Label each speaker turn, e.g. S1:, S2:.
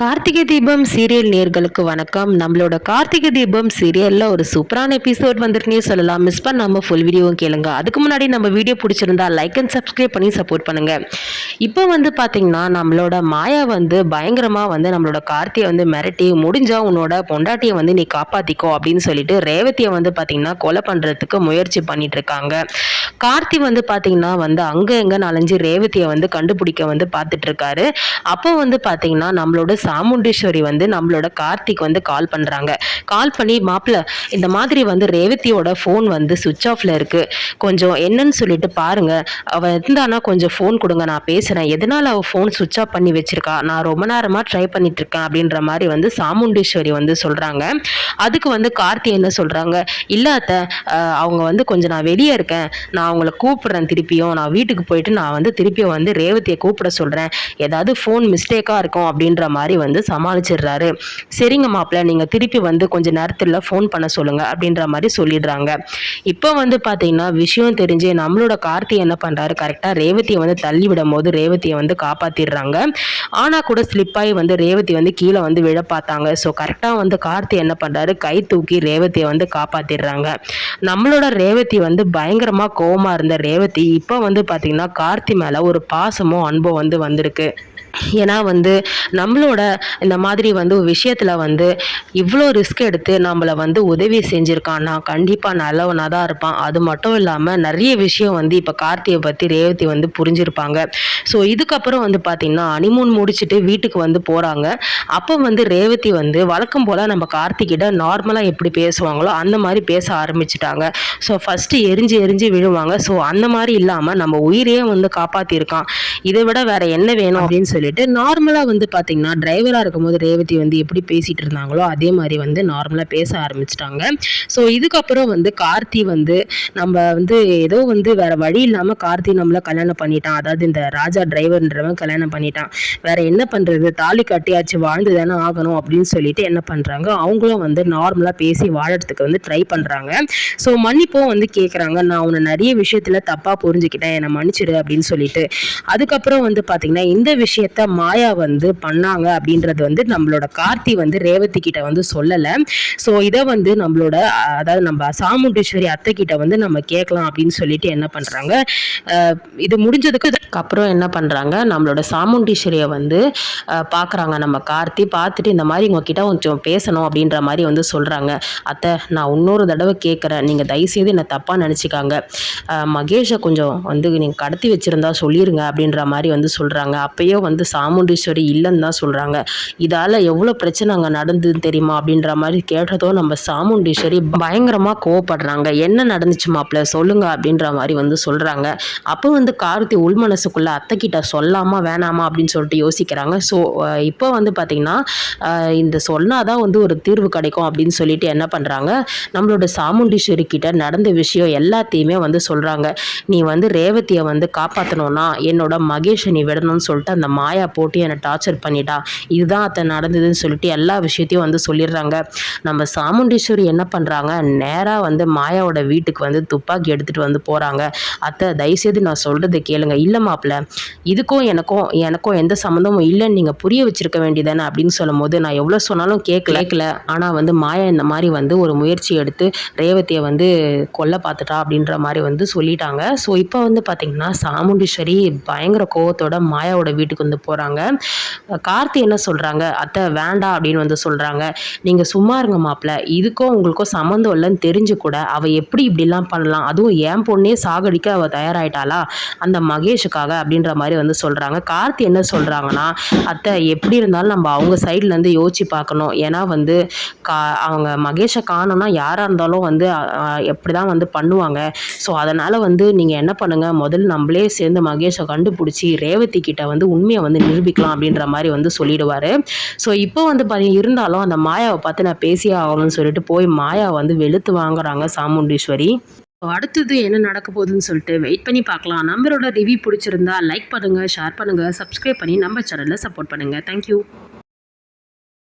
S1: Karthigai Deepam serial நேர்களுக்கு வணக்கம். நம்மளோட கார்த்திகை தீபம் சீரியலில் ஒரு சூப்பரான எபிசோட் வந்துருக்குனே சொல்லலாம். மிஸ் பண்ணாமல் ஃபுல் வீடியோவும் கேளுங்க. அதுக்கு முன்னாடி நம்ம வீடியோ பிடிச்சிருந்தா லைக் அண்ட் சப்ஸ்கிரைப் பண்ணி சப்போர்ட் பண்ணுங்க. இப்போ வந்து பார்த்தீங்கன்னா நம்மளோட மாயா வந்து பயங்கரமாக வந்து நம்மளோட கார்த்தியை வந்து மிரட்டி முடிஞ்சா உன்னோட பொண்டாட்டியை வந்து நீ காப்பாற்றிக்கோ அப்படின்னு சொல்லிட்டு ரேவதியை வந்து பார்த்தீங்கன்னா கொலை பண்ணுறதுக்கு முயற்சி பண்ணிட்டு இருக்காங்க. கார்த்தி வந்து பார்த்தீங்கன்னா வந்து அங்கே எங்கே நாலஞ்சு ரேவதியை வந்து கண்டுபிடிக்க வந்து பார்த்துட்டு இருக்காரு அப்போ வந்து பார்த்தீங்கன்னா நம்மளோட சாமுண்டீஸ்வரி வந்து நம்மளோட கார்த்திக் வந்து கால் பண்ணுறாங்க கால் பண்ணி மாப்பிள்ள இந்த மாதிரி வந்து ரேவதியோட ஃபோன் வந்து சுவிட்ச் ஆஃபில் இருக்குது கொஞ்சம் என்னன்னு சொல்லிட்டு பாருங்க. அவள் இருந்தானா கொஞ்சம் ஃபோன் கொடுங்க நான் பேசுகிறேன் எதனால் அவள் ஃபோன் சுவிட்ச் ஆஃப் பண்ணி வச்சிருக்கா? நான் ரொம்ப நேரமாக ட்ரை பண்ணிட்டு இருக்கேன் அப்படின்ற மாதிரி வந்து சாமுண்டீஸ்வரி வந்து சொல்கிறாங்க அதுக்கு வந்து கார்த்தி என்ன சொல்கிறாங்க இல்லாத அவங்க வந்து கொஞ்சம் நான் வெளியே இருக்கேன். நான் அவங்கள கூப்பிட்றேன் திருப்பியும். நான் வீட்டுக்கு போயிட்டு நான் வந்து திருப்பியும் வந்து ரேவதியை கூப்பிட சொல்கிறேன் ஏதாவது ஃபோன் மிஸ்டேக்காக இருக்கும் அப்படின்ற மாதிரி வந்து சமாளிச்சிடுறாரு. சரிங்க மாப்பிள்ள நீங்கள் திருப்பி வந்து கொஞ்சம் நேரத்தில் ஃபோன் பண்ண சொல்லுங்கள் அப்படின்ற மாதிரி சொல்லிடுறாங்க. இப்போ வந்து பார்த்தீங்கன்னா விஷயம் தெரிஞ்சு நம்மளோட கார்த்தி என்ன பண்ணுறாரு கரெக்டாக ரேவதியை வந்து தள்ளி விடும் போது ரேவதியை வந்து காப்பாற்றிடுறாங்க ஆனால் கூட ஸ்லிப்பாகி வந்து ரேவதி வந்து கீழே வந்து விழ பார்த்தாங்க. ஸோ கரெக்டாக வந்து கார்த்தி என்ன பண்ணுறாரு கை தூக்கி ரேவதியை வந்து காப்பாற்றிடுறாங்க நம்மளோட ரேவதி வந்து பயங்கரமாக கோவமாக இருந்த ரேவதி இப்போ வந்து பார்த்திங்கன்னா கார்த்தி மேலே ஒரு பாசமும் அன்பும் வந்து வந்திருக்கு. ஏன்னா வந்து நம்மளோட இந்த மாதிரி வந்து ஒரு விஷயத்தில் வந்து இவ்வளோ ரிஸ்க் எடுத்து நம்மளை வந்து உதவி செஞ்சுருக்கான்னா கண்டிப்பாக நல்லவனாக தான் இருப்பான். அது மட்டும் இல்லாமல் நிறைய விஷயம் வந்து இப்போ கார்த்தியை பற்றி ரேவதி வந்து புரிஞ்சிருப்பாங்க. ஸோ இதுக்கப்புறம் வந்து பார்த்திங்கன்னா அனிமூன் முடிச்சுட்டு வீட்டுக்கு வந்து போகிறாங்க அப்போ வந்து ரேவதி வந்து வழக்கம் போல் நம்ம கார்த்திகிட்ட நார்மலாக எப்படி பேசுவாங்களோ அந்த மாதிரி பேச ஆரம்பிச்சிட்டாங்க. ஸோ ஃபஸ்ட்டு எரிஞ்சு எரிஞ்சு விழுவாங்க. ஸோ அந்த மாதிரி இல்லாமல் நம்ம உயிரையே வந்து காப்பாற்றிருக்கான் இதை விட வேற என்ன வேணும் அப்படின்னு சொல்லிட்டு நார்மலாக வந்து பார்த்தீங்கன்னா டிரைவராக இருக்கும்போது ரேவதி வந்து எப்படி பேசிகிட்டு இருந்தாங்களோ அதே மாதிரி வந்து நார்மலாக பேச ஆரம்பிச்சிட்டாங்க. ஸோ இதுக்கப்புறம் வந்து கார்த்தி வந்து நம்ம வந்து ஏதோ வந்து வேற வழி இல்லாமல் கார்த்தி நம்மளை கல்யாணம் பண்ணிட்டான். அதாவது இந்த ராஜா டிரைவர்ன்றவன் கல்யாணம் பண்ணிட்டான். வேற என்ன பண்ணுறது தாலி கட்டியாச்சு வாழ்ந்து தானே ஆகணும் அப்படின்னு சொல்லிட்டு என்ன பண்ணுறாங்க அவங்களும் வந்து நார்மலாக பேசி வாழறதுக்கு வந்து ட்ரை பண்ணுறாங்க ஸோ மன்னிப்பும் வந்து கேட்குறாங்க நான் உன்னை நிறைய விஷயத்தில் தப்பாக புரிஞ்சுக்கிட்டேன். என்னை மன்னிச்சிடு அப்படின்னு சொல்லிட்டு. அதுக்கு அதுக்கப்புறம் வந்து பார்த்தீங்கன்னா இந்த விஷயத்த மாயா வந்து பண்ணாங்க அப்படின்றது வந்து நம்மளோட கார்த்தி வந்து ரேவதி கிட்ட வந்து சொல்லலை. ஸோ இதை வந்து நம்மளோட அதாவது நம்ம சாமுண்டீஸ்வரி அத்தை கிட்ட வந்து நம்ம கேட்கலாம் அப்படின்னு சொல்லிட்டு என்ன பண்ணுறாங்க இது முடிஞ்சதுக்கு அப்புறம் என்ன பண்ணுறாங்க நம்மளோட சாமுண்டீஸ்வரியை வந்து பார்க்குறாங்க நம்ம கார்த்தி. பார்த்துட்டு இந்த மாதிரி உங்ககிட்ட கொஞ்சம் பேசணும் அப்படின்ற மாதிரி வந்து சொல்கிறாங்க அத்தை நான் இன்னொரு தடவை கேட்குறேன் நீங்கள் தயவுசெய்து என்னை தப்பாக நினச்சிக்காங்க. மகேஷை கொஞ்சம் வந்து நீங்கள் கடத்தி வச்சுருந்தா சொல்லிடுங்க அப்படின்ற மாதிரி வந்து சொல்கிறாங்க அப்பயோ வந்து சாமுண்டீஸ்வரி இல்லைன்னு தான் சொல்கிறாங்க இதால் எவ்வளோ பிரச்சனை அங்கே நடந்ததுன்னு தெரியுமா? அப்படின்ற மாதிரி கேட்டதோ நம்ம சாமுண்டீஸ்வரி பயங்கரமாக கோவப்படுறாங்க. என்ன நடந்துச்சு மாப்பிள்ள சொல்லுங்க அப்படின்ற மாதிரி வந்து சொல்கிறாங்க அப்போ வந்து கார்த்தி உள் மனசுக்குள்ளே அத்தைக்கிட்ட சொல்லாமா வேணாமா அப்படின்னு சொல்லிட்டு யோசிக்கிறாங்க. ஸோ இப்போ வந்து பார்த்திங்கன்னா இந்த சொன்னாதான் வந்து ஒரு தீர்வு கிடைக்கும் அப்படின்னு சொல்லிட்டு என்ன பண்ணுறாங்க நம்மளோட சாமுண்டீஸ்வரி கிட்ட நடந்த விஷயம் எல்லாத்தையுமே வந்து சொல்கிறாங்க நீ வந்து ரேவதியை வந்து காப்பாற்றணும்னா என்னோட மகேஷை நீ விடணும்னு சொல்லிட்டு அந்த மாயா போட்டு என்னை டார்ச்சர் பண்ணிட்டா. இதுதான் அத்தை நடந்ததுன்னு சொல்லிட்டு எல்லா விஷயத்தையும் வந்து சொல்லிடுறாங்க. நம்ம சாமுண்டீஸ்வரி என்ன பண்ணுறாங்க நேராக வந்து மாயாவோட வீட்டுக்கு வந்து துப்பாக்கி எடுத்துகிட்டு வந்து போகிறாங்க அத்தை தயவுசெய்து நான் சொல்கிறத கேளுங்க. இல்லை மாப்பிள்ள இதுக்கும் எனக்கும் எனக்கும் எந்த சம்மந்தமும் இல்லைன்னு நீங்கள் புரிய வச்சிருக்க வேண்டியதானே அப்படின்னு சொல்லும் போது நான் எவ்வளோ சொன்னாலும் கேட்கல கேட்கல ஆனால் வந்து மாயா இந்த மாதிரி வந்து ஒரு முயற்சி எடுத்து ரேவதியை வந்து கொல்ல பார்த்துட்டா அப்படின்ற மாதிரி வந்து சொல்லிட்டாங்க. ஸோ இப்போ வந்து பார்த்திங்கன்னா சாமுண்டீஸ்வரி பயங்கர கோவத்தோட மாயாவோட வீட்டுக்கு வந்து போகிறாங்க கார்த்தி என்ன சொல்கிறாங்க அத்தை வேண்டாம் அப்படின்னு வந்து சொல்கிறாங்க நீங்கள் சும்மா இருங்க மாப்பிள்ள இதுக்கும் உங்களுக்கும் சம்மந்தம் இல்லைன்னு தெரிஞ்சு கூட அவள் எப்படி இப்படிலாம் பண்ணலாம்? அதுவும் என் பொண்ணே சாகடிக்க அவள் தயாராயிட்டாளா? அந்த மகேஷுக்காக அப்படின்ற மாதிரி வந்து சொல்கிறாங்க கார்த்தி என்ன சொல்கிறாங்கன்னா அத்தை எப்படி இருந்தாலும் நம்ம அவங்க சைட்லேருந்து யோசிச்சு பார்க்கணும். ஏன்னா வந்து கா அவங்க மகேஷை காணோன்னா யாராக இருந்தாலும் வந்து எப்படி தான் வந்து பண்ணுவாங்க. ஸோ அதனால் வந்து நீங்கள் என்ன பண்ணுங்கள் முதல்ல நம்மளே சேர்ந்து மகேஷை கண்டுபிடிச்சி ரேவதி கிட்ட வந்து உண்மையை வந்து நிரூபிக்கலாம் அப்படின்ற மாதிரி வந்து சொல்லிடுவார். ஸோ இப்போ வந்து பார்த்தீங்கன்னா இருந்தாலும் அந்த மாயாவை பார்த்து நான் பேசியே ஆகணும்னு சொல்லிட்டு போய் மாயா வந்து வெளுத்து வாங்குறாங்க சாமுண்டீஸ்வரி. அடுத்தது என்ன நடக்க போகுதுன்னு சொல்லிட்டு வெயிட் பண்ணி பார்க்கலாம். நம்மளோட ரிவ்யூ பிடிச்சிருந்தா லைக் பண்ணுங்கள் ஷேர் பண்ணுங்கள் சப்ஸ்கிரைப் பண்ணி நம்ம சேனலில் சப்போர்ட் பண்ணுங்கள் தேங்க்யூ